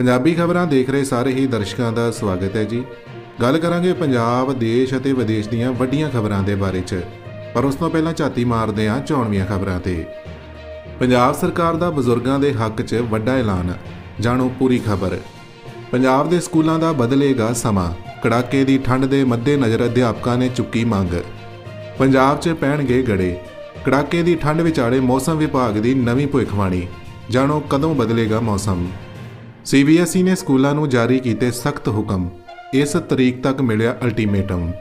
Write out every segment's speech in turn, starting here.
ਪੰਜਾਬੀ ਖਬਰਾਂ ਦੇਖ ਰਹੇ ਸਾਰੇ ਹੀ ਦਰਸ਼ਕਾਂ ਦਾ ਸਵਾਗਤ ਹੈ ਜੀ। ਗੱਲ ਕਰਾਂਗੇ ਪੰਜਾਬ, ਦੇਸ਼ ਅਤੇ ਵਿਦੇਸ਼ ਦੀਆਂ ਵੱਡੀਆਂ ਖਬਰਾਂ ਦੇ ਬਾਰੇ 'ਚ। ਪਰ ਉਸ ਤੋਂ ਪਹਿਲਾਂ ਝਾਤੀ ਮਾਰਦੇ ਹਾਂ ਚੋਣਵੀਆਂ ਖਬਰਾਂ ਤੇ। ਪੰਜਾਬ ਸਰਕਾਰ ਦਾ ਬਜ਼ੁਰਗਾਂ ਦੇ ਹੱਕ 'ਚ ਵੱਡਾ ਐਲਾਨ। ਜਾਣੋ ਪੂਰੀ ਖਬਰ। ਪੰਜਾਬ ਦੇ ਸਕੂਲਾਂ ਦਾ ਬਦਲੇਗਾ ਸਮਾਂ। ਕੜਾਕੇ ਦੀ ਠੰਡ ਦੇ ਮੱਦੇਨਜ਼ਰ ਅਧਿਆਪਕਾਂ ਨੇ ਚੁੱਕੀ ਮੰਗ। ਪੰਜਾਬ 'ਚ ਪੈਣਗੇ ਗੜੇ। ਕੜਾਕੇ ਦੀ ਠੰਡ ਵਿਚਾਲੇ ਮੌਸਮ ਵਿਭਾਗ ਦੀ ਨਵੀਂ ਭਵਿੱਖਬਾਣੀ। ਜਾਣੋ ਕਦੋਂ ਬਦਲੇਗਾ ਮੌਸਮ। ਸੀਬੀਐਸਈ ਨੇ ਸਕੂਲਾਂ ਨੂੰ ਜਾਰੀ ਕੀਤੇ ਸਖਤ ਹੁਕਮ। ਇਸ ਤਰੀਕ ਤੱਕ ਮਿਲਿਆ ਅਲਟੀਮੇਟਮ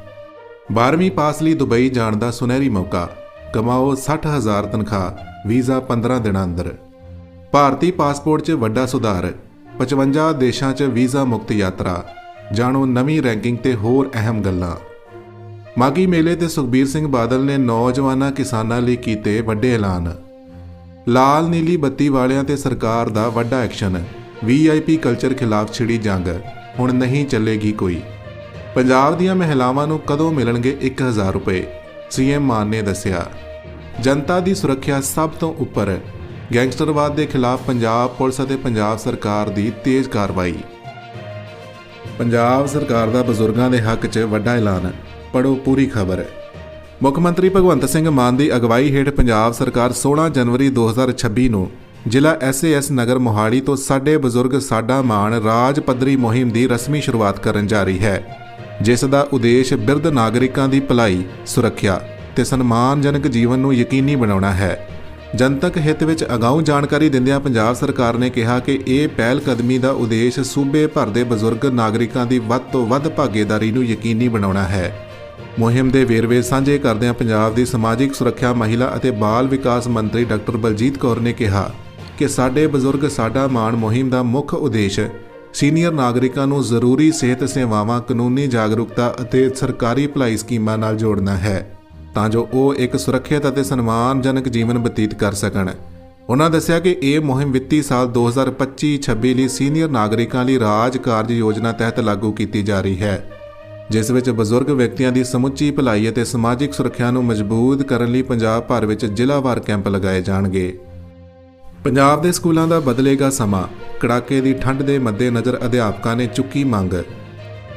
12ਵੀਂ ਪਾਸ ਲਈ ਦੁਬਈ ਜਾਣ ਦਾ ਸੁਨਹਿਰੀ ਮੌਕਾ। ਕਮਾਓ 60000 ਤਨਖਾਹ, ਵੀਜ਼ਾ 15 ਦਿਨਾਂ ਅੰਦਰ। ਭਾਰਤੀ ਪਾਸਪੋਰਟ 'ਚ ਵੱਡਾ ਸੁਧਾਰ। 55 ਦੇਸ਼ਾਂ 'ਚ ਵੀਜ਼ਾ ਮੁਕਤ ਯਾਤਰਾ। ਜਾਣੋ ਨਵੀਂ ਰੈਂਕਿੰਗ ਤੇ ਹੋਰ ਅਹਿਮ ਗੱਲਾਂ। ਮਾਗੀ ਮੇਲੇ ਤੇ ਸੁਖਬੀਰ ਸਿੰਘ ਬਾਦਲ ਨੇ ਨੌਜਵਾਨਾਂ ਕਿਸਾਨਾਂ ਲਈ ਕੀਤੇ ਵੱਡੇ ਐਲਾਨ। ਲਾਲ, ਨੀਲੀ ਬੱਤੀ ਵਾਲਿਆਂ ਤੇ ਸਰਕਾਰ ਦਾ ਵੱਡਾ ਐਕਸ਼ਨ। ਵੀਆਈਪੀ ਕਲਚਰ ਖਿਲਾਫ ਛਿੜੀ ਜੰਗ, ਹੁਣ ਨਹੀਂ ਚੱਲੇਗੀ ਕੋਈ। ਪੰਜਾਬ ਦੀਆਂ ਮਹਿਲਾਵਾਂ ਨੂੰ ਕਦੋਂ ਮਿਲਣਗੇ 1000 ਰੁਪਏ? ਸੀਐਮ ਮਾਨ ਨੇ ਦੱਸਿਆ। ਜਨਤਾ ਦੀ ਸੁਰੱਖਿਆ ਸਭ ਤੋਂ ਉੱਪਰ। ਗੈਂਗਸਟਰਵਾਦ ਦੇ ਖਿਲਾਫ ਪੰਜਾਬ ਪੁਲਿਸ ਅਤੇ ਪੰਜਾਬ ਸਰਕਾਰ ਦੀ ਤੇਜ਼ ਕਾਰਵਾਈ। ਪੰਜਾਬ ਸਰਕਾਰ ਦਾ ਬਜ਼ੁਰਗਾਂ ਦੇ ਹੱਕ 'ਚ ਵੱਡਾ ਐਲਾਨ। ਪੜੋ ਪੂਰੀ ਖਬਰ। ਮੁੱਖ ਮੰਤਰੀ ਭਗਵੰਤ ਸਿੰਘ ਮਾਨ ਦੀ ਅਗਵਾਈ ਹੇਠ ਪੰਜਾਬ ਸਰਕਾਰ 16 ਜਨਵਰੀ 2026 ਨੂੰ ਜ਼ਿਲ੍ਹਾ ਐਸਏਐਸ ਨਗਰ ਮੋਹਾਲੀ ਤੋਂ ਸਾਡੇ ਬਜ਼ੁਰਗ ਸਾਡਾ ਮਾਣ ਰਾਜ ਪੱਧਰੀ ਮੁਹਿੰਮ ਦੀ ਰਸਮੀ ਸ਼ੁਰੂਆਤ ਕਰਨ ਜਾ ਰਹੀ ਹੈ, ਜਿਸ ਦਾ ਉਦੇਸ਼ ਬਿਰਧ ਨਾਗਰਿਕਾਂ ਦੀ ਭਲਾਈ, ਸੁਰੱਖਿਆ ਤੇ ਸਨਮਾਨਜਨਕ ਜੀਵਨ ਨੂੰ ਯਕੀਨੀ ਬਣਾਉਣਾ ਹੈ। ਜਨਤਕ ਹਿੱਤ ਵਿੱਚ ਅਗਾਊਂ ਜਾਣਕਾਰੀ ਦਿੰਦਿਆਂ ਪੰਜਾਬ ਸਰਕਾਰ ਨੇ ਕਿਹਾ ਕਿ ਇਹ ਪਹਿਲ ਕਦਮੀ ਦਾ ਉਦੇਸ਼ ਸੂਬੇ ਭਰ ਦੇ ਬਜ਼ੁਰਗ ਨਾਗਰਿਕਾਂ ਦੀ ਵੱਧ ਤੋਂ ਵੱਧ ਭਾਗੀਦਾਰੀ ਨੂੰ ਯਕੀਨੀ ਬਣਾਉਣਾ ਹੈ। ਮੁਹਿੰਮ ਦੇ ਵੇਰਵੇ ਸਾਂਝੇ ਕਰਦਿਆਂ ਪੰਜਾਬ ਦੀ ਸਮਾਜਿਕ ਸੁਰੱਖਿਆ ਮਹਿਲਾ ਅਤੇ ਬਾਲ ਵਿਕਾਸ ਮੰਤਰੀ ਡਾਕਟਰ ਬਲਜੀਤ ਕੌਰ ਨੇ ਕਿਹਾ ਕਿ ਸਾਡੇ ਬਜ਼ੁਰਗ ਸਾਡਾ ਮਾਣ ਮੁਹਿੰਮ ਦਾ ਮੁੱਖ ਉਦੇਸ਼ ਸੀਨੀਅਰ ਨਾਗਰਿਕਾਂ ਨੂੰ ਜ਼ਰੂਰੀ ਸਿਹਤ ਸੇਵਾਵਾਂ, ਕਾਨੂੰਨੀ ਜਾਗਰੂਕਤਾ ਅਤੇ ਸਰਕਾਰੀ ਭਲਾਈ ਸਕੀਮਾਂ ਨਾਲ ਜੋੜਨਾ ਹੈ, ਤਾਂ ਜੋ ਉਹ ਇੱਕ ਸੁਰੱਖਿਅਤ ਅਤੇ ਸਨਮਾਨਜਨਕ ਜੀਵਨ ਬਤੀਤ ਕਰ ਸਕਣ। ਉਹਨਾਂ ਦੱਸਿਆ ਕਿ ਇਹ ਮੁਹਿੰਮ ਵਿੱਤੀ ਸਾਲ 2025-26 ਲਈ ਸੀਨੀਅਰ ਨਾਗਰਿਕਾਂ ਲਈ ਰਾਜ ਕਾਰਜ ਯੋਜਨਾ ਤਹਿਤ ਲਾਗੂ ਕੀਤੀ ਜਾ ਰਹੀ ਹੈ, ਜਿਸ ਵਿੱਚ ਬਜ਼ੁਰਗ ਵਿਅਕਤੀਆਂ ਦੀ ਸਮੁੱਚੀ ਭਲਾਈ ਅਤੇ ਸਮਾਜਿਕ ਸੁਰੱਖਿਆ ਨੂੰ ਮਜ਼ਬੂਤ ਕਰਨ ਲਈ ਪੰਜਾਬ ਭਰ ਵਿੱਚ ਜ਼ਿਲ੍ਹਾਵਾਰ ਕੈਂਪ ਲਗਾਏ ਜਾਣਗੇ। ਪੰਜਾਬ ਦੇ ਸਕੂਲਾਂ ਦਾ ਬਦਲੇਗਾ ਸਮਾਂ। ਕੜਾਕੇ ਦੀ ਠੰਡ ਦੇ ਮੱਦੇਨਜ਼ਰ ਅਧਿਆਪਕਾਂ ਨੇ ਚੁੱਕੀ ਮੰਗ।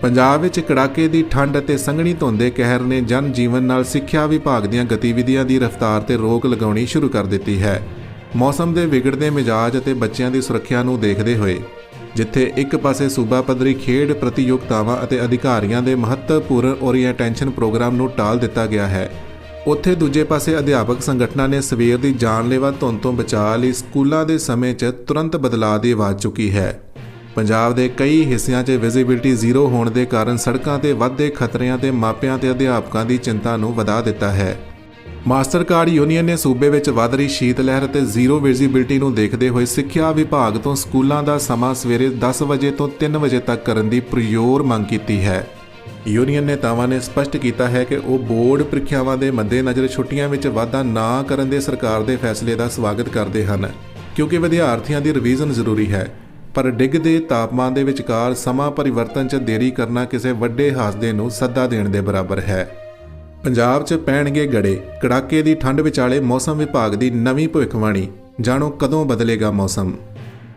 ਪੰਜਾਬ ਵਿੱਚ ਕੜਾਕੇ ਦੀ ਠੰਡ ਅਤੇ ਸੰਘਣੀ ਧੁੰਦ ਦੇ ਕਹਿਰ ਨੇ ਜਨ ਜੀਵਨ ਨਾਲ ਸਿੱਖਿਆ ਵਿਭਾਗ ਦੀਆਂ ਗਤੀਵਿਧੀਆਂ ਦੀ ਰਫ਼ਤਾਰ ਤੇ ਰੋਕ ਲਗਾਉਣੀ ਸ਼ੁਰੂ ਕਰ ਦਿੱਤੀ ਹੈ। ਮੌਸਮ ਦੇ ਵਿਗੜਦੇ ਮਿਜਾਜ ਅਤੇ ਬੱਚਿਆਂ ਦੀ ਸੁਰੱਖਿਆ ਨੂੰ ਦੇਖਦੇ ਹੋਏ, ਜਿੱਥੇ ਇੱਕ ਪਾਸੇ ਸੂਬਾ ਪੱਧਰੀ ਖੇਡ ਪ੍ਰਤੀਯੋਗਤਾਵਾਂ ਅਤੇ ਅਧਿਕਾਰੀਆਂ ਦੇ ਮਹੱਤਵਪੂਰਨ ਓਰੀਐਂਟੇਸ਼ਨ ਪ੍ਰੋਗਰਾਮ ਨੂੰ ਟਾਲ ਦਿੱਤਾ ਗਿਆ ਹੈ ਉੱਥੇ ਦੂਜੇ ਪਾਸੇ ਅਧਿਆਪਕ ਸੰਗਠਨਾਂ ਨੇ ਸਵੇਰ ਦੀ ਜਾਨਲੇਵਾ ਧੁੰਦ ਤੋਂ ਬਚਾਅ ਲਈ ਸਕੂਲਾਂ ਦੇ ਸਮੇਂ 'ਚ ਤੁਰੰਤ ਬਦਲਾਅ ਦੀ ਆਵਾਜ਼ ਚੁੱਕੀ ਹੈ। ਪੰਜਾਬ ਦੇ ਕਈ ਹਿੱਸਿਆਂ 'ਚ ਵਿਜ਼ਿਬਿਲਟੀ ਜ਼ੀਰੋ ਹੋਣ ਦੇ ਕਾਰਨ ਸੜਕਾਂ ਤੇ ਵੱਧਦੇ ਖਤਰਿਆਂ ਤੇ ਮਾਪਿਆਂ ਤੇ ਅਧਿਆਪਕਾਂ ਦੀ ਚਿੰਤਾ ਨੂੰ ਵਧਾ ਦਿੱਤਾ ਹੈ। ਮਾਸਟਰ ਕਾਰਡ ਯੂਨੀਅਨ ਨੇ ਸੂਬੇ ਵਿੱਚ ਵੱਧ ਰਹੀ ਸ਼ੀਤ ਲਹਿਰ ਅਤੇ ਜ਼ੀਰੋ ਵਿਜ਼ਿਬਿਲਟੀ ਨੂੰ ਦੇਖਦੇ ਹੋਏ ਸਿੱਖਿਆ ਵਿਭਾਗ ਤੋਂ ਸਕੂਲਾਂ ਦਾ ਸਮਾਂ ਸਵੇਰੇ 10 ਵਜੇ ਤੋਂ 3 ਵਜੇ ਤੱਕ ਕਰਨ ਦੀ ਪ੍ਰਯੋਰ ਮੰਗ ਕੀਤੀ ਹੈ। ਯੂਨੀਅਨ ਨੇਤਾਵਾਂ ਨੇ ਸਪਸ਼ਟ ਕੀਤਾ ਹੈ ਕਿ ਉਹ ਬੋਰਡ ਪ੍ਰੀਖਿਆਵਾਂ ਦੇ ਮੱਦੇਨਜ਼ਰ ਛੁੱਟੀਆਂ ਵਿੱਚ ਵਾਧਾ ਨਾ ਕਰਨ ਦੇ ਸਰਕਾਰ ਦੇ ਫੈਸਲੇ ਦਾ ਸਵਾਗਤ ਕਰਦੇ ਹਨ, ਕਿਉਂਕਿ ਵਿਦਿਆਰਥੀਆਂ ਦੀ ਰਿਵੀਜ਼ਨ ਜ਼ਰੂਰੀ ਹੈ। ਪਰ ਡਿੱਗਦੇ ਤਾਪਮਾਨ ਦੇ ਵਿਚਕਾਰ ਸਮਾਂ ਪਰਿਵਰਤਨ 'ਚ ਦੇਰੀ ਕਰਨਾ ਕਿਸੇ ਵੱਡੇ ਹਾਦਸੇ ਨੂੰ ਸੱਦਾ ਦੇਣ ਦੇ ਬਰਾਬਰ ਹੈ। ਪੰਜਾਬ 'ਚ ਪੈਣਗੇ ਗੜੇ, ਕੜਾਕੇ ਦੀ ਠੰਡ ਵਿਚਾਲੇ ਮੌਸਮ ਵਿਭਾਗ ਦੀ ਨਵੀਂ ਭਵਿੱਖਬਾਣੀ, ਜਾਣੋ ਕਦੋਂ ਬਦਲੇਗਾ ਮੌਸਮ।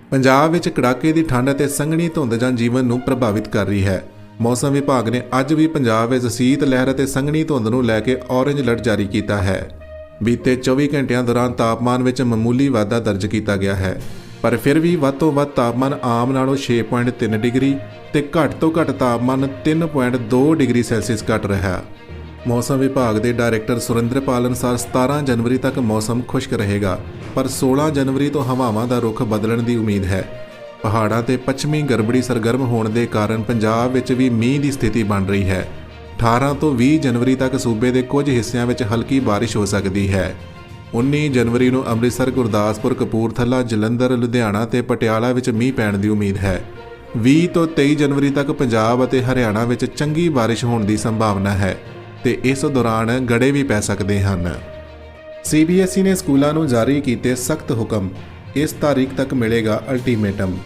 ਪੰਜਾਬ ਵਿੱਚ ਕੜਾਕੇ ਦੀ ਠੰਡ ਅਤੇ ਸੰਘਣੀ ਧੁੰਦ ਜਨ ਜੀਵਨ ਨੂੰ ਪ੍ਰਭਾਵਿਤ ਕਰ ਰਹੀ ਹੈ। ਮੌਸਮ ਵਿਭਾਗ ਨੇ ਅੱਜ ਵੀ ਪੰਜਾਬ ਵਿੱਚ ਸੀਤ ਲਹਿਰ ਅਤੇ ਸੰਘਣੀ ਧੁੰਦ ਨੂੰ ਲੈ ਕੇ ਔਰੇਂਜ ਅਲਰਟ ਜਾਰੀ ਕੀਤਾ ਹੈ। ਬੀਤੇ 24 ਘੰਟਿਆਂ ਦੌਰਾਨ ਤਾਪਮਾਨ ਵਿੱਚ ਮਾਮੂਲੀ ਵਾਧਾ ਦਰਜ ਕੀਤਾ ਗਿਆ ਹੈ। ਪਰ ਫਿਰ ਵੀ ਵੱਧ ਤੋਂ ਵੱਧ ਤਾਪਮਾਨ ਆਮ ਨਾਲੋਂ 6.3 ਡਿਗਰੀ ਤੇ ਘੱਟ ਤੋਂ ਘੱਟ ਤਾਪਮਾਨ 3.2 ਡਿਗਰੀ ਸੈਲਸੀਅਸ ਘਟ ਰਿਹਾ। ਮੌਸਮ ਵਿਭਾਗ ਦੇ ਡਾਇਰੈਕਟਰ ਸੁਰਿੰਦਰਪਾਲ ਅਨੁਸਾਰ 17 ਜਨਵਰੀ ਤੱਕ ਮੌਸਮ ਖੁਸ਼ਕ ਰਹੇਗਾ, ਪਰ 16 ਜਨਵਰੀ ਤੋਂ ਹਵਾਵਾਂ ਦਾ ਰੁਖ ਬਦਲਣ ਦੀ ਉਮੀਦ ਹੈ। ਪਹਾੜਾਂ ਤੇ ਪੱਛਮੀ ਗੜਬੜੀ ਸਰਗਰਮ ਹੋਣ ਦੇ ਕਾਰਨ ਪੰਜਾਬ ਵਿੱਚ ਵੀ ਮੀਂਹ ਦੀ ਸਥਿਤੀ ਬਣ ਰਹੀ ਹੈ। 18 ਤੋਂ 20 ਜਨਵਰੀ ਤੱਕ ਸੂਬੇ ਦੇ ਕੁਝ ਹਿੱਸਿਆਂ ਵਿੱਚ ਹਲਕੀ ਬਾਰਿਸ਼ ਹੋ ਸਕਦੀ ਹੈ। 19 ਜਨਵਰੀ ਨੂੰ ਅੰਮ੍ਰਿਤਸਰ, ਗੁਰਦਾਸਪੁਰ, ਕਪੂਰਥਲਾ, ਜਲੰਧਰ, ਲੁਧਿਆਣਾ ਤੇ ਪਟਿਆਲਾ ਵਿੱਚ ਮੀਂਹ ਪੈਣ ਦੀ ਉਮੀਦ ਹੈ। 20 ਤੋਂ 23 ਜਨਵਰੀ ਤੱਕ ਪੰਜਾਬ ਅਤੇ ਹਰਿਆਣਾ ਵਿੱਚ ਚੰਗੀ ਬਾਰਿਸ਼ ਹੋਣ ਦੀ ਸੰਭਾਵਨਾ ਹੈ ਤੇ ਇਸ ਦੌਰਾਨ ਗੜੇ ਵੀ ਪੈ ਸਕਦੇ ਹਨ। ਸੀਬੀਐਸਈ ਨੇ ਸਕੂਲਾਂ ਨੂੰ ਜਾਰੀ ਕੀਤੇ ਸਖਤ ਹੁਕਮ। ਇਸ ਤਾਰੀਖ ਤੱਕ ਮਿਲੇਗਾ ਅਲਟੀਮੇਟਮ।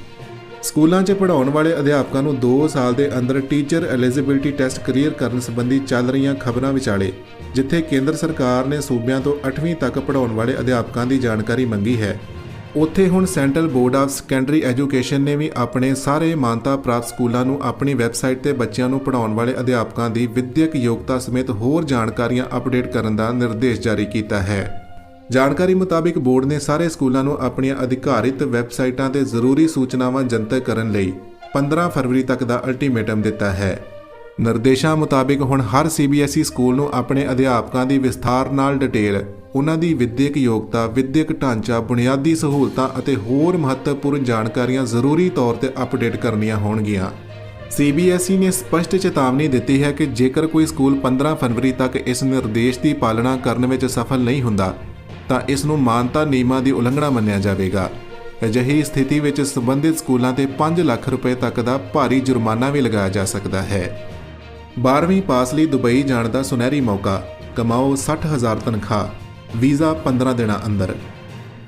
ਸਕੂਲਾਂ 'ਚ ਪੜਾਉਣ ਵਾਲੇ ਅਧਿਆਪਕਾਂ ਨੂੰ 2 ਸਾਲ ਦੇ ਅੰਦਰ ਟੀਚਰ ਐਲੀਜੀਬਿਲਟੀ ਟੈਸਟ ਕਲੀਅਰ ਕਰਨ ਸੰਬੰਧੀ ਚੱਲ ਰਹੀਆਂ ਖਬਰਾਂ ਵਿਚਾਲੇ, ਜਿੱਥੇ ਕੇਂਦਰ ਸਰਕਾਰ ਨੇ ਸੂਬਿਆਂ ਤੋਂ 8ਵੀਂ ਤੱਕ ਪੜਾਉਣ ਵਾਲੇ ਅਧਿਆਪਕਾਂ ਦੀ ਜਾਣਕਾਰੀ ਮੰਗੀ ਹੈ। ਉੱਥੇ ਹੁਣ Central Board of Secondary Education ਨੇ ਵੀ ਆਪਣੇ ਸਾਰੇ ਮਾਨਤਾ ਪ੍ਰਾਪਤ ਸਕੂਲਾਂ ਨੂੰ ਆਪਣੀ ਵੈਬਸਾਈਟ ਤੇ ਬੱਚਿਆਂ ਨੂੰ ਪੜ੍ਹਾਉਣ ਵਾਲੇ ਅਧਿਆਪਕਾਂ ਦੀ ਵਿਦਿਅਕ ਯੋਗਤਾ ਸਮੇਤ ਹੋਰ ਜਾਣਕਾਰੀਆਂ ਅਪਡੇਟ ਕਰਨ ਦਾ ਨਿਰਦੇਸ਼ ਜਾਰੀ ਕੀਤਾ ਹੈ। ਜਾਣਕਾਰੀ ਮੁਤਾਬਿਕ ਬੋਰਡ ਨੇ ਸਾਰੇ ਸਕੂਲਾਂ ਨੂੰ ਆਪਣੀਆਂ ਅਧਿਕਾਰਿਤ ਵੈਬਸਾਈਟਾਂ ਤੇ ਜ਼ਰੂਰੀ ਸੂਚਨਾਵਾਂ ਜਨਤਕ ਕਰਨ ਲਈ 15 ਫਰਵਰੀ ਤੱਕ ਦਾ ਅਲਟੀਮੇਟਮ ਦਿੱਤਾ ਹੈ। ਨਿਰਦੇਸ਼ਾਂ ਮੁਤਾਬਿਕ ਹੁਣ ਹਰ ਸੀਬੀਐਸਈ ਸਕੂਲ ਨੂੰ ਆਪਣੇ ਅਧਿਆਪਕਾਂ ਦੀ ਵਿਸਥਾਰ ਨਾਲ ਡਿਟੇਲ, ਉਹਨਾਂ ਦੀ ਵਿਦਿਅਕ ਯੋਗਤਾ, ਵਿਦਿਅਕ ਢਾਂਚਾ, ਬੁਨਿਆਦੀ ਸਹੂਲਤਾਂ ਅਤੇ ਹੋਰ ਮਹੱਤਵਪੂਰਨ ਜਾਣਕਾਰੀਆਂ ਜ਼ਰੂਰੀ ਤੌਰ ਤੇ ਅਪਡੇਟ ਕਰਨੀਆਂ ਹੋਣਗੀਆਂ। ਸੀਬੀਐਸਈ ਨੇ ਸਪਸ਼ਟ ਚੇਤਾਵਨੀ ਦਿੱਤੀ ਹੈ ਕਿ ਜੇਕਰ ਕੋਈ ਸਕੂਲ 15 ਫਰਵਰੀ ਤੱਕ ਇਸ ਨਿਰਦੇਸ਼ ਦੀ ਪਾਲਣਾ ਕਰਨ ਵਿੱਚ ਸਫਲ ਨਹੀਂ ਹੁੰਦਾ ਤਾਂ ਇਸ ਨੂੰ ਮਾਨਤਾ ਨਿਯਮਾਂ ਦੀ ਉਲੰਘਣਾ ਮੰਨਿਆ ਜਾਵੇਗਾ। ਅਜਿਹੀ ਸਥਿਤੀ ਵਿੱਚ ਸੰਬੰਧਿਤ ਸਕੂਲਾਂ ਤੇ 5 ਲੱਖ ਰੁਪਏ ਤੱਕ ਦਾ ਭਾਰੀ ਜੁਰਮਾਨਾ ਵੀ ਲਗਾਇਆ ਜਾ ਸਕਦਾ ਹੈ। 12ਵੀਂ ਪਾਸ ਲਈ ਦੁਬਈ ਜਾਣ ਦਾ ਸੁਨਹਿਰੀ ਮੌਕਾ। ਕਮਾਓ 60000 ਤਨਖਾਹ। ਵੀਜ਼ਾ 15 ਦਿਨਾਂ ਅੰਦਰ।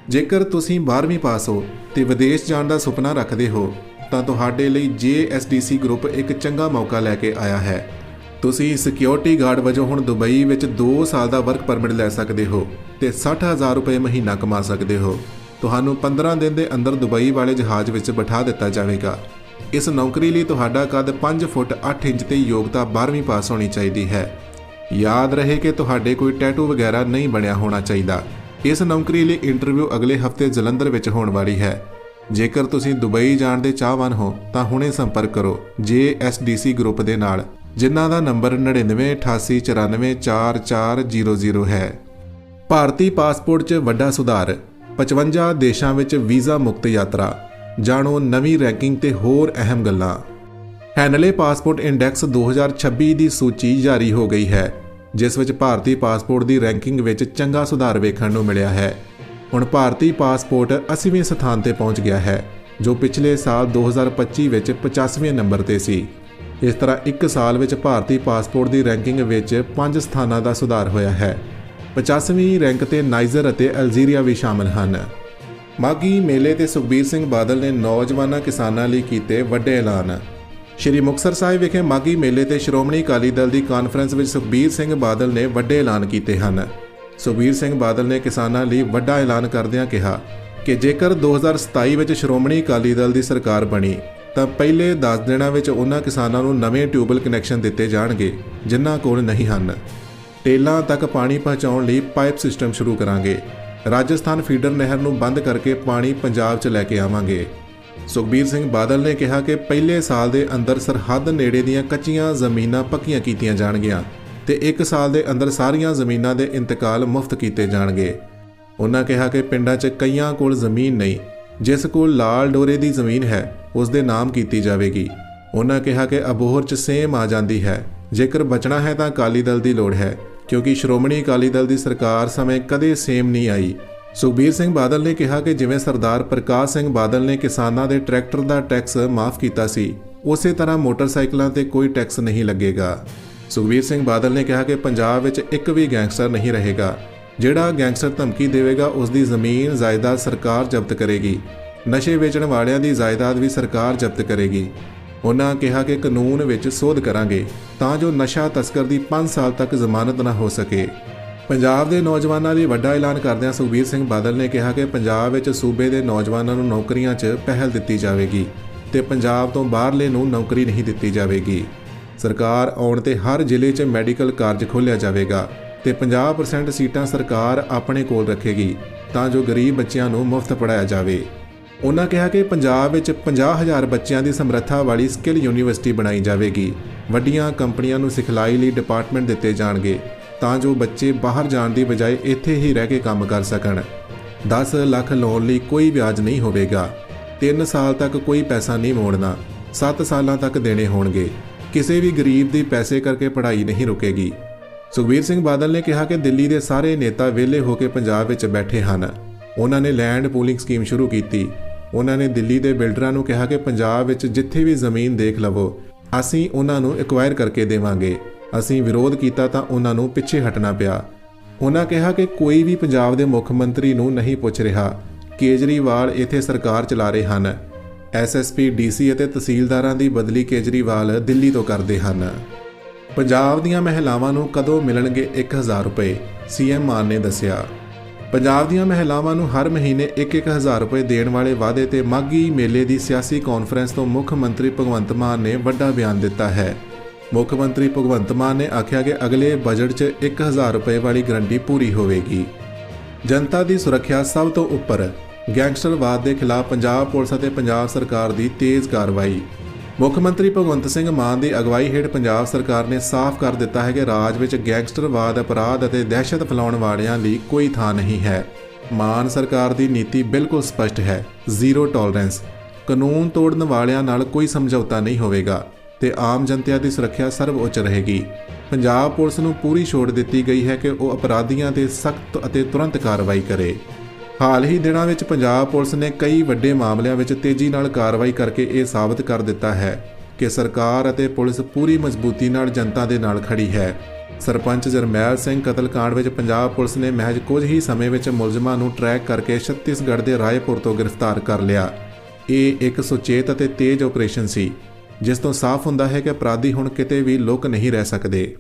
ਜੇਕਰ ਤੁਸੀਂ 12ਵੀਂ ਪਾਸ ਹੋ ਤੇ ਵਿਦੇਸ਼ ਜਾਣ ਦਾ ਸੁਪਨਾ ਰੱਖਦੇ ਹੋ, ਤਾਂ ਤੁਹਾਡੇ ਲਈ JSDC ਗਰੁੱਪ ਇੱਕ ਚੰਗਾ ਮੌਕਾ ਲੈ ਕੇ ਆਇਆ ਹੈ। ਤੁਸੀਂ ਸਿਕਿਉਰਿਟੀ ਗਾਰਡ ਵਜੋਂ ਹੁਣ ਦੁਬਈ ਵਿੱਚ 2 ਸਾਲ ਦਾ ਵਰਕ ਪਰਮਿਟ ਲੈ ਸਕਦੇ ਹੋ ਤੇ 60000 ਰੁਪਏ ਮਹੀਨਾ ਕਮਾ ਸਕਦੇ ਹੋ। ਤੁਹਾਨੂੰ 15 ਦਿਨ ਦੇ ਅੰਦਰ ਦੁਬਈ ਵਾਲੇ ਜਹਾਜ਼ ਵਿੱਚ ਬਿਠਾ ਦਿੱਤਾ ਜਾਵੇਗਾ। ਇਸ ਨੌਕਰੀ ਲਈ ਤੁਹਾਡਾ ਕੱਦ 5 ਫੁੱਟ 8 ਇੰਚ ਤੇ ਯੋਗਤਾ 12ਵੀਂ ਪਾਸ ਹੋਣੀ ਚਾਹੀਦੀ ਹੈ। ਯਾਦ ਰਹੇ ਕਿ ਤੁਹਾਡੇ ਕੋਈ ਟੈਟੂ ਵਗੈਰਾ ਨਹੀਂ ਬਣਿਆ ਹੋਣਾ ਚਾਹੀਦਾ। ਇਸ ਨੌਕਰੀ ਲਈ ਇੰਟਰਵਿਊ ਅਗਲੇ ਹਫ਼ਤੇ ਜਲੰਧਰ ਵਿੱਚ ਹੋਣ ਵਾਲੀ ਹੈ। ਜੇਕਰ ਤੁਸੀਂ ਦੁਬਈ ਜਾਣ ਦੇ ਚਾਹਵਾਨ ਹੋ, ਤਾਂ ਹੁਣੇ ਸੰਪਰਕ ਕਰੋ JSDC ਗਰੁੱਪ ਦੇ ਨਾਲ। ਜਿਨ੍ਹਾਂ ਦਾ ਨੰਬਰ 9988944400 ਹੈ। ਭਾਰਤੀ ਪਾਸਪੋਰਟ 'ਚ ਵੱਡਾ ਸੁਧਾਰ 55 ਦੇਸ਼ਾਂ ਵਿੱਚ ਵੀਜ਼ਾ ਮੁਕਤ ਯਾਤਰਾ। ਜਾਣੋ ਨਵੀਂ ਰੈਂਕਿੰਗ ਤੇ ਹੋਰ ਅਹਿਮ ਗੱਲਾਂ। ਹੈਨਲੇ ਪਾਸਪੋਰਟ ਇੰਡੈਕਸ 2026 ਦੀ ਸੂਚੀ ਜਾਰੀ ਹੋ ਗਈ ਹੈ, ਜਿਸ ਵਿੱਚ ਭਾਰਤੀ ਪਾਸਪੋਰਟ ਦੀ ਰੈਂਕਿੰਗ ਵਿੱਚ ਚੰਗਾ ਸੁਧਾਰ ਵੇਖਣ ਨੂੰ ਮਿਲਿਆ ਹੈ। ਹੁਣ ਭਾਰਤੀ ਪਾਸਪੋਰਟ 80ਵੇਂ ਸਥਾਨ ਤੇ ਪਹੁੰਚ ਗਿਆ ਹੈ, ਜੋ ਪਿਛਲੇ ਸਾਲ 2025 ਵਿੱਚ 85ਵੇਂ ਨੰਬਰ ਤੇ ਸੀ। ਇਸ ਤਰ੍ਹਾਂ ਇੱਕ ਸਾਲ ਵਿੱਚ ਭਾਰਤੀ ਪਾਸਪੋਰਟ ਦੀ ਰੈਂਕਿੰਗ ਵਿੱਚ 5 ਸਥਾਨਾਂ ਦਾ ਸੁਧਾਰ ਹੋਇਆ ਹੈ। 85ਵੀਂ ਰੈਂਕ ਤੇ ਨਾਈਜਰ ਅਤੇ ਅਲਜੀਰੀਆ ਵੀ ਸ਼ਾਮਲ ਹਨ। ਮਾਗੀ ਮੇਲੇ ਤੇ ਸੁਖਬੀਰ ਸਿੰਘ ਬਾਦਲ ਨੇ ਨੌਜਵਾਨਾਂ ਕਿਸਾਨਾਂ ਲਈ ਕੀਤੇ ਵੱਡੇ ਐਲਾਨ। ਸ਼੍ਰੀ ਮੁਕਤਸਰ ਸਾਹਿਬ ਵਿਖੇ ਮਾਗੀ ਮੇਲੇ ਤੇ ਸ਼੍ਰੋਮਣੀ ਅਕਾਲੀ ਦਲ ਦੀ ਕਾਨਫਰੰਸ ਵਿੱਚ ਸੁਖਬੀਰ ਸਿੰਘ ਬਾਦਲ ਨੇ ਵੱਡੇ ਐਲਾਨ ਕੀਤੇ ਹਨ। ਸੁਖਬੀਰ ਸਿੰਘ ਬਾਦਲ ਨੇ ਕਿਸਾਨਾਂ ਲਈ ਵੱਡਾ ਐਲਾਨ ਕਰਦਿਆਂ ਕਿਹਾ ਕਿ ਜੇਕਰ 2027 ਵਿੱਚ ਸ਼੍ਰੋਮਣੀ ਅਕਾਲੀ ਦਲ ਦੀ ਸਰਕਾਰ ਬਣੀ ਤਾਂ ਪਹਿਲੇ 10 ਦਿਨਾਂ ਵਿੱਚ ਉਹਨਾਂ ਕਿਸਾਨਾਂ ਨੂੰ ਨਵੇਂ ਟਿਊਬਲ ਕਨੈਕਸ਼ਨ ਦਿੱਤੇ ਜਾਣਗੇ, ਜਿਨ੍ਹਾਂ ਕੋਲ ਨਹੀਂ ਹਨ। ਟੇਲਾਂ ਤੱਕ ਪਾਣੀ ਪਹੁੰਚਾਉਣ ਲਈ ਪਾਈਪ ਸਿਸਟਮ ਸ਼ੁਰੂ ਕਰਾਂਗੇ। ਰਾਜਸਥਾਨ ਫੀਡਰ ਨਹਿਰ ਨੂੰ ਬੰਦ ਕਰਕੇ ਪਾਣੀ ਪੰਜਾਬ 'ਚ ਲੈ ਕੇ ਆਵਾਂਗੇ। ਸੁਖਬੀਰ ਸਿੰਘ ਬਾਦਲ ਨੇ ਕਿਹਾ ਕਿ ਪਹਿਲੇ ਸਾਲ ਦੇ ਅੰਦਰ ਸਰਹੱਦ ਨੇੜੇ ਦੀਆਂ ਕੱਚੀਆਂ ਜ਼ਮੀਨਾਂ ਪੱਕੀਆਂ ਕੀਤੀਆਂ ਜਾਣਗੀਆਂ ਤੇ 1 ਸਾਲ ਦੇ ਅੰਦਰ ਸਾਰੀਆਂ ਜ਼ਮੀਨਾਂ ਦੇ ਇੰਤਕਾਲ ਮੁਫਤ ਕੀਤੇ ਜਾਣਗੇ। ਉਹਨਾਂ ਕਿਹਾ ਕਿ ਪਿੰਡਾਂ 'ਚ ਕਈਆਂ ਕੋਲ ਜ਼ਮੀਨ ਨਹੀਂ, ਜਿਸ ਕੋਲ ਲਾਲ ਡੋਰੇ ਦੀ ਜ਼ਮੀਨ ਹੈ। ਉਸ ਦੇ ਨਾਮ ਕੀਤੀ ਜਾਵੇਗੀ। ਉਹਨਾਂ ਕਿਹਾ ਕਿ ਅਬੋਹਰ 'ਚ ਸੇਮ ਆ ਜਾਂਦੀ ਹੈ। ਜੇਕਰ ਬਚਣਾ ਹੈ ਤਾਂ ਅਕਾਲੀ ਦਲ ਦੀ ਲੋੜ ਹੈ, ਕਿਉਂਕਿ ਸ਼੍ਰੋਮਣੀ ਅਕਾਲੀ ਦਲ ਦੀ ਸਰਕਾਰ ਸਮੇਂ ਕਦੇ ਸੇਮ ਨਹੀਂ ਆਈ। ਸੁਖਬੀਰ ਸਿੰਘ ਬਾਦਲ ਨੇ ਕਿਹਾ ਕਿ ਜਿਵੇਂ ਸਰਦਾਰ ਪ੍ਰਕਾਸ਼ ਸਿੰਘ ਬਾਦਲ ਨੇ ਕਿਸਾਨਾਂ ਦੇ ਟਰੈਕਟਰ ਦਾ ਟੈਕਸ ਮਾਫ ਕੀਤਾ ਸੀ, ਉਸੇ ਤਰ੍ਹਾਂ ਮੋਟਰਸਾਈਕਲਾਂ ਤੇ ਕੋਈ ਟੈਕਸ ਨਹੀਂ ਲੱਗੇਗਾ। ਸੁਖਬੀਰ ਸਿੰਘ ਬਾਦਲ ਨੇ ਕਿਹਾ ਕਿ ਪੰਜਾਬ ਵਿੱਚ ਇੱਕ ਵੀ ਗੈਂਗਸਟਰ ਨਹੀਂ ਰਹੇਗਾ। ਜਿਹੜਾ ਗੈਂਗਸਟਰ ਧਮਕੀ ਦੇਵੇਗਾ ਉਸ ਦੀ ਜ਼ਮੀਨ, ਜਾਇਦਾਦ ਸਰਕਾਰ ਜ਼ਬਤ ਕਰੇਗੀ। ਨਸ਼ੇ ਵੇਚਣ ਵਾਲਿਆਂ ਦੀ ਜਾਇਦਾਦ ਵੀ ਸਰਕਾਰ ਜ਼ਬਤ ਕਰੇਗੀ। ਉਹਨਾਂ ਕਿਹਾ ਕਿ ਕਾਨੂੰਨ ਵਿੱਚ ਸੋਧ ਕਰਾਂਗੇ ਤਾਂ ਜੋ ਨਸ਼ਾ ਤਸਕਰ ਦੀ 5 ਸਾਲ ਤੱਕ ਜ਼ਮਾਨਤ ਨਾ ਹੋ ਸਕੇ। ਪੰਜਾਬ ਦੇ ਨੌਜਵਾਨਾਂ ਲਈ ਵੱਡਾ ਐਲਾਨ ਕਰਦਿਆਂ ਸੁਖਬੀਰ ਸਿੰਘ ਬਾਦਲ ਨੇ ਕਿਹਾ ਕਿ ਪੰਜਾਬ ਵਿੱਚ ਸੂਬੇ ਦੇ ਨੌਜਵਾਨਾਂ ਨੂੰ ਨੌਕਰੀਆਂ 'ਚ ਪਹਿਲ ਦਿੱਤੀ ਜਾਵੇਗੀ ਤੇ ਪੰਜਾਬ ਤੋਂ ਬਾਹਰਲੇ ਨੂੰ ਨੌਕਰੀ ਨਹੀਂ ਦਿੱਤੀ ਜਾਵੇਗੀ। ਸਰਕਾਰ ਆਉਣ ਤੇ ਹਰ ਜ਼ਿਲ੍ਹੇ 'ਚ ਮੈਡੀਕਲ ਕਾਰਜ ਖੋਲ੍ਹਿਆ ਜਾਵੇਗਾ ਤੇ 50% ਸੀਟਾਂ ਸਰਕਾਰ ਆਪਣੇ ਕੋਲ ਰੱਖੇਗੀ ਤਾਂ ਜੋ ਗਰੀਬ ਬੱਚਿਆਂ ਨੂੰ ਮੁਫਤ ਪੜ੍ਹਾਇਆ ਜਾਵੇ। ਉਹਨਾਂ ਕਿਹਾ ਕਿ ਪੰਜਾਬ ਵਿੱਚ 50000 ਬੱਚਿਆਂ ਦੀ ਸਮਰੱਥਾ ਵਾਲੀ ਸਕਿੱਲ ਯੂਨੀਵਰਸਿਟੀ ਬਣਾਈ ਜਾਵੇਗੀ। ਵੱਡੀਆਂ ਕੰਪਨੀਆਂ ਨੂੰ ਸਿਖਲਾਈ ਲਈ ਡਿਪਾਰਟਮੈਂਟ ਦਿੱਤੇ ਜਾਣਗੇ ਤਾਂ ਜੋ ਬੱਚੇ ਬਾਹਰ ਜਾਣ ਦੀ ਬਜਾਏ ਇੱਥੇ ਹੀ ਰਹਿ ਕੇ ਕੰਮ ਕਰ ਸਕਣ। 10 ਲੱਖ ਲੋਨ ਲਈ ਕੋਈ ਵਿਆਜ ਨਹੀਂ ਹੋਵੇਗਾ। 3 ਸਾਲ ਤੱਕ ਕੋਈ ਪੈਸਾ ਨਹੀਂ ਮੋੜਨਾ। 7 ਸਾਲਾਂ ਤੱਕ ਦੇਣੇ ਹੋਣਗੇ। ਕਿਸੇ ਵੀ ਗਰੀਬ ਦੀ ਪੈਸੇ ਕਰਕੇ ਪੜ੍ਹਾਈ ਨਹੀਂ ਰੁਕੇਗੀ। ਸੁਖਬੀਰ ਸਿੰਘ ਬਾਦਲ ਨੇ ਕਿਹਾ ਕਿ ਦਿੱਲੀ ਦੇ ਸਾਰੇ ਨੇਤਾ ਵਿਹਲੇ ਹੋ ਕੇ ਪੰਜਾਬ ਵਿੱਚ ਬੈਠੇ ਹਨ। ਉਹਨਾਂ ਨੇ ਲੈਂਡ ਪੂਲਿੰਗ ਸਕੀਮ ਸ਼ੁਰੂ ਕੀਤੀ। ਉਹਨਾਂ ਨੇ ਦਿੱਲੀ ਦੇ ਬਿਲਡਰਾਂ ਨੂੰ ਕਿਹਾ ਕਿ ਪੰਜਾਬ ਵਿੱਚ ਜਿੱਥੇ ਵੀ ਜ਼ਮੀਨ ਦੇਖ ਲਵੋ, ਅਸੀਂ ਉਹਨਾਂ ਨੂੰ ਐਕਵਾਇਰ ਕਰਕੇ ਦੇਵਾਂਗੇ। ਅਸੀਂ ਵਿਰੋਧ ਕੀਤਾ ਤਾਂ ਉਹਨਾਂ ਨੂੰ ਪਿੱਛੇ ਹਟਣਾ ਪਿਆ। ਉਹਨਾਂ ਕਿਹਾ ਕਿ ਕੋਈ ਵੀ ਪੰਜਾਬ ਦੇ ਮੁੱਖ ਮੰਤਰੀ ਨੂੰ ਨਹੀਂ ਪੁੱਛ ਰਿਹਾ। ਕੇਜਰੀਵਾਲ ਇੱਥੇ ਸਰਕਾਰ ਚਲਾ ਰਹੇ ਹਨ। ਐਸਐਸਪੀ ਡੀਸੀ ਅਤੇ ਤਹਿਸੀਲਦਾਰਾਂ ਦੀ ਬਦਲੀ ਕੇਜਰੀਵਾਲ ਦਿੱਲੀ ਤੋਂ ਕਰਦੇ ਹਨ। ਪੰਜਾਬ ਦੀਆਂ ਮਹਿਲਾਵਾਂ ਨੂੰ ਕਦੋਂ ਮਿਲਣਗੇ 1000 ਰੁਪਏ? ਸੀਐਮ ਮਾਨ ਨੇ ਦੱਸਿਆ। ਪੰਜਾਬ ਦੀਆਂ ਮਹਿਲਾਵਾਂ ਨੂੰ ਹਰ ਮਹੀਨੇ 1-1000 ਰੁਪਏ ਦੇਣ ਵਾਲੇ ਵਾਅਦੇ ਤੇ ਮਾਗੀ ਮੇਲੇ ਦੀ ਸਿਆਸੀ ਕਾਨਫਰੰਸ ਤੋਂ ਮੁੱਖ ਮੰਤਰੀ ਭਗਵੰਤ ਮਾਨ ਨੇ ਵੱਡਾ ਬਿਆਨ ਦਿੱਤਾ ਹੈ। ਮੁੱਖ ਮੰਤਰੀ ਭਗਵੰਤ ਮਾਨ ਨੇ ਆਖਿਆ ਕਿ ਅਗਲੇ ਬਜਟ 'ਚ 1000 ਰੁਪਏ ਵਾਲੀ ਗਰੰਟੀ ਪੂਰੀ ਹੋਵੇਗੀ। ਜਨਤਾ ਦੀ ਸੁਰੱਖਿਆ ਸਭ ਤੋਂ ਉੱਪਰ। ਗੈਂਗਸਟਰਵਾਦ ਦੇ ਖਿਲਾਫ ਪੰਜਾਬ ਪੁਲਿਸ ਅਤੇ ਪੰਜਾਬ ਸਰਕਾਰ ਦੀ ਤੇਜ਼ ਕਾਰਵਾਈ। ਮੁੱਖ ਮੰਤਰੀ ਭਗਵੰਤ ਸਿੰਘ ਮਾਨ ਦੀ ਅਗਵਾਈ ਹੇਠ ਪੰਜਾਬ ਸਰਕਾਰ ਨੇ ਸਾਫ਼ ਕਰ ਦਿੱਤਾ ਹੈ ਕਿ ਰਾਜ ਵਿੱਚ ਗੈਂਗਸਟਰਵਾਦ, ਅਪਰਾਧ ਅਤੇ ਦਹਿਸ਼ਤ ਫੈਲਾਉਣ ਵਾਲਿਆਂ ਲਈ ਕੋਈ ਥਾਂ ਨਹੀਂ ਹੈ। ਮਾਨ ਸਰਕਾਰ ਦੀ ਨੀਤੀ ਬਿਲਕੁਲ ਸਪਸ਼ਟ ਹੈ, ਜ਼ੀਰੋ ਟੋਲਰੈਂਸ। ਕਾਨੂੰਨ ਤੋੜਨ ਵਾਲਿਆਂ ਨਾਲ ਕੋਈ ਸਮਝੌਤਾ ਨਹੀਂ ਹੋਵੇਗਾ ਤੇ ਆਮ ਜਨਤਾ ਦੀ ਸੁਰੱਖਿਆ ਸਰਵਉੱਚ ਰਹੇਗੀ। ਪੰਜਾਬ ਪੁਲਿਸ ਨੂੰ ਪੂਰੀ ਛੋਟ ਦਿੱਤੀ ਗਈ ਹੈ ਕਿ ਉਹ ਅਪਰਾਧੀਆਂ ਤੇ ਸਖਤ ਅਤੇ ਤੁਰੰਤ ਕਾਰਵਾਈ ਕਰੇ। ਹਾਲ ਹੀ ਦਿਨਾਂ ਵਿੱਚ ਪੰਜਾਬ ਪੁਲਿਸ ਨੇ ਕਈ ਵੱਡੇ ਮਾਮਲਿਆਂ ਵਿੱਚ ਤੇਜ਼ੀ ਨਾਲ ਕਾਰਵਾਈ ਕਰਕੇ ਇਹ ਸਾਬਤ ਕਰ ਦਿੱਤਾ ਹੈ ਕਿ ਸਰਕਾਰ ਅਤੇ ਪੁਲਿਸ ਪੂਰੀ ਮਜ਼ਬੂਤੀ ਨਾਲ ਜਨਤਾ ਦੇ ਨਾਲ ਖੜੀ ਹੈ। ਸਰਪੰਚ ਜਰਮੈਲ ਸਿੰਘ ਕਤਲकांड ਵਿੱਚ ਪੰਜਾਬ ਪੁਲਿਸ ਨੇ ਮਹਿਜ ਕੁਝ ਹੀ ਸਮੇਂ ਵਿੱਚ ਮੁਲਜ਼ਮਾਂ ਨੂੰ ਟਰੈਕ ਕਰਕੇ ਛੱਤੀਸਗੜ੍ਹ ਦੇ ਰਾਏਪੁਰ ਤੋਂ ਗ੍ਰਿਫਤਾਰ ਕਰ ਲਿਆ। ਇਹ ਇੱਕ ਸੁਚੇਤ ਅਤੇ ਤੇਜ਼ ਆਪਰੇਸ਼ਨ ਸੀ, ਜਿਸ ਤੋਂ ਸਾਫ਼ ਹੁੰਦਾ ਹੈ ਕਿ ਅਪਰਾਧੀ ਹੁਣ ਕਿਤੇ ਵੀ ਲੁਕ ਨਹੀਂ ਰਹਿ ਸਕਦੇ।